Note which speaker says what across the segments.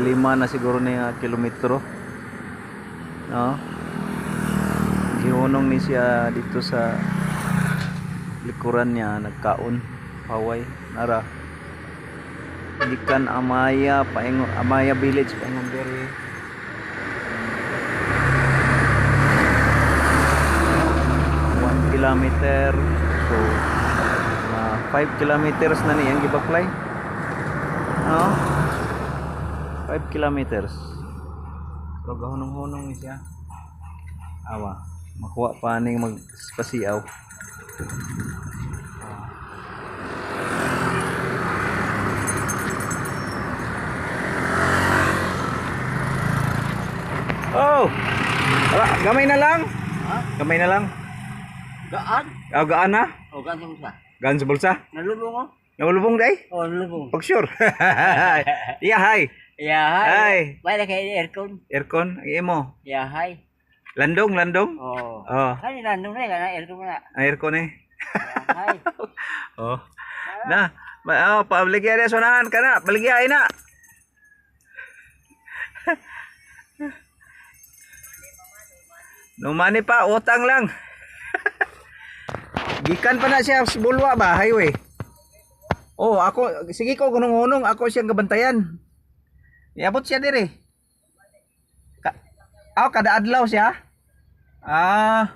Speaker 1: lima na siguro na kilometro. No? Gihunong ni siya dito sa likuran niya nagkaon paway. Nara. Ikan Amaya paingon Amaya Village paingon diri kilometer. So mga 5 kilometers na ni ang gibaklay no 5 kilometers pero gahunong-hunong ni siya awa makuha pa ning magpasiaw Oh! Wala, gamay na lang.
Speaker 2: Ha?
Speaker 1: Gamay na lang.
Speaker 2: Gaan?
Speaker 1: Oh, gaan na.
Speaker 2: O, gaan mo siya.
Speaker 1: Gaan sa bulsa.
Speaker 2: Nalulung ko?
Speaker 1: Nawalubong day.
Speaker 2: O, nalulung.
Speaker 1: Pag sure. yeah, hi.
Speaker 2: Yeah, hi.
Speaker 1: Hi.
Speaker 2: Wala kayo aircon.
Speaker 1: Aircon, imo.
Speaker 2: Yeah, hi.
Speaker 1: Landong, landong.
Speaker 2: Oh.
Speaker 1: Oh,
Speaker 2: Ano na, nung na, kana aircon na.
Speaker 1: aircon eh.
Speaker 2: Yeah, hi.
Speaker 1: Oh. Na, ma oh, pabaligya na sonahan ka na. Baligya na. No money pa, utang lang. Gikan pa na siya sa bulwa ba, highway. Oh, ako sige ko gunong-unong, ako siyang gabantayan. Iabot siya dire. Ka oh, kada adlaw siya. Ah.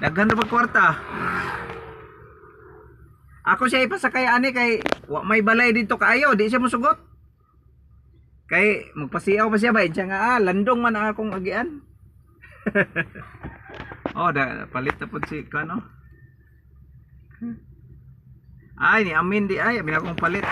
Speaker 1: Daghan pag kwarta. Ako siya ipasakay ani kay wa may balay dito kaayo, di siya mosugot. Kay magpasiyaw pa siya ba siya nga ah, landong man ang akong agian. oh, da palit na pud si kano. Ay, ni Amin di ay, amin akong palit.